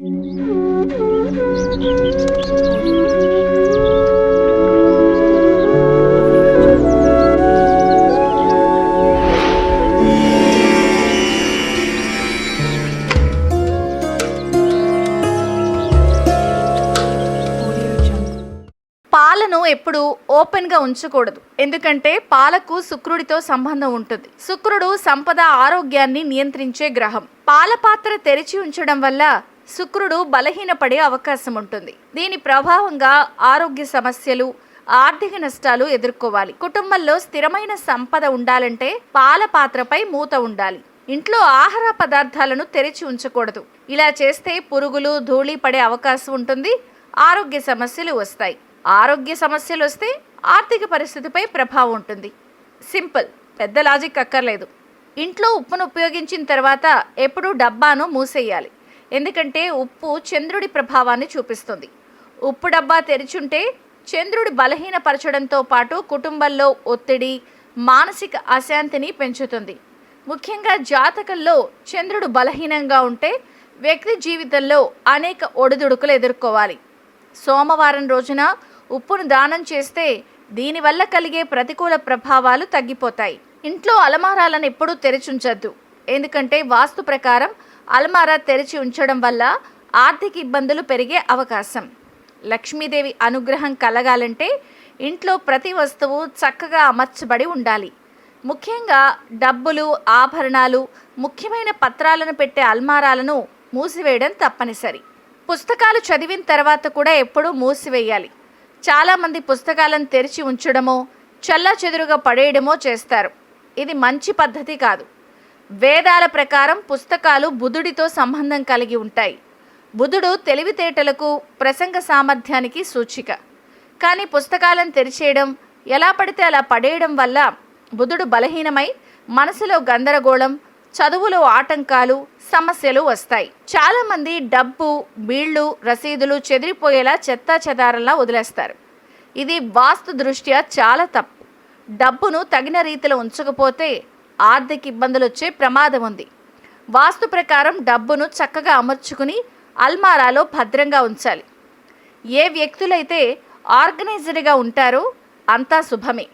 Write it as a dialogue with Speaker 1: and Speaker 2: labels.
Speaker 1: పాలను ఎప్పుడు ఓపెన్గా ఉంచకూడదు. ఎందుకంటే పాలకు శుక్రుడితో సంబంధం ఉంటుంది. శుక్రుడు సంపద ఆరోగ్యాన్ని నియంత్రించే గ్రహం. పాల పాత్ర తెరిచి ఉంచడం వల్ల శుక్రుడు బలహీనపడే అవకాశం ఉంటుంది. దీని ప్రభావంగా ఆరోగ్య సమస్యలు ఆర్థిక నష్టాలు ఎదుర్కోవాలి. కుటుంబంలో స్థిరమైన సంపద ఉండాలంటే పాల పాత్రపై మూత ఉండాలి. ఇంట్లో ఆహార పదార్థాలను తెరిచి ఉంచకూడదు. ఇలా చేస్తే పురుగులు ధూళి పడే అవకాశం ఉంటుంది ఆరోగ్య సమస్యలు వస్తాయి. ఆరోగ్య సమస్యలు వస్తే ఆర్థిక పరిస్థితిపై ప్రభావం ఉంటుంది. సింపుల్ పెద్ద లాజిక్ అక్కర్లేదు. ఇంట్లో ఉప్పును ఉపయోగించిన తర్వాత ఎప్పుడూ డబ్బాను మూసేయాలి. ఎందుకంటే ఉప్పు చంద్రుడి ప్రభావాన్ని చూపిస్తుంది. ఉప్పు డబ్బా తెరిచుంటే చంద్రుడి బలహీనపరచడంతో పాటు కుటుంబంలో ఒత్తిడి మానసిక అశాంతిని పెంచుతుంది. ముఖ్యంగా జాతకంలో చంద్రుడు బలహీనంగా ఉంటే వ్యక్తి జీవితంలో అనేక ఒడిదుడుకులు ఎదుర్కోవాలి. సోమవారం రోజున ఉప్పును దానం చేస్తే దీనివల్ల కలిగే ప్రతికూల ప్రభావాలు తగ్గిపోతాయి. ఇంట్లో అలమారాలను ఎప్పుడూ తెరిచుంచద్దు. ఎందుకంటే వాస్తు ప్రకారం అలమారా తెరిచి ఉంచడం వల్ల ఆర్థిక ఇబ్బందులు పెరిగే అవకాశం. లక్ష్మీదేవి అనుగ్రహం కలగాలంటే ఇంట్లో ప్రతి వస్తువు చక్కగా అమర్చబడి ఉండాలి. ముఖ్యంగా డబ్బులు ఆభరణాలు ముఖ్యమైన పత్రాలను పెట్టే అల్మారాలను మూసివేయడం తప్పనిసరి. పుస్తకాలు చదివిన తర్వాత కూడా ఎప్పుడూ మూసివేయాలి. చాలామంది పుస్తకాలను తెరిచి ఉంచడమో చల్లా చెదురుగా పడేయడమో చేస్తారు. ఇది మంచి పద్ధతి కాదు. వేదాల ప్రకారం పుస్తకాలు బుధుడితో సంబంధం కలిగి ఉంటాయి. బుధుడు తెలివితేటలకు ప్రసంగ సామర్థ్యానికి సూచిక. కానీ పుస్తకాలను తెరిచేయడం ఎలా పడితే అలా పడేయడం వల్ల బుధుడు బలహీనమై మనసులో గందరగోళం చదువులో ఆటంకాలు సమస్యలు వస్తాయి. చాలామంది డబ్బు బీళ్ళు రసీదులు చెదిరిపోయేలా చెత్తా చెదారంలా వదిలేస్తారు. ఇది వాస్తు దృష్ట్యా చాలా తప్పు. డబ్బును తగిన రీతిలో ఉంచకపోతే ఆర్థిక ఇబ్బందులు వచ్చే ప్రమాదం ఉంది. వాస్తు ప్రకారం డబ్బును చక్కగా అమర్చుకుని అల్మారాలో భద్రంగా ఉంచాలి. ఏ వ్యక్తులైతే ఆర్గనైజ్డ్గా ఉంటారో అంతా శుభమే.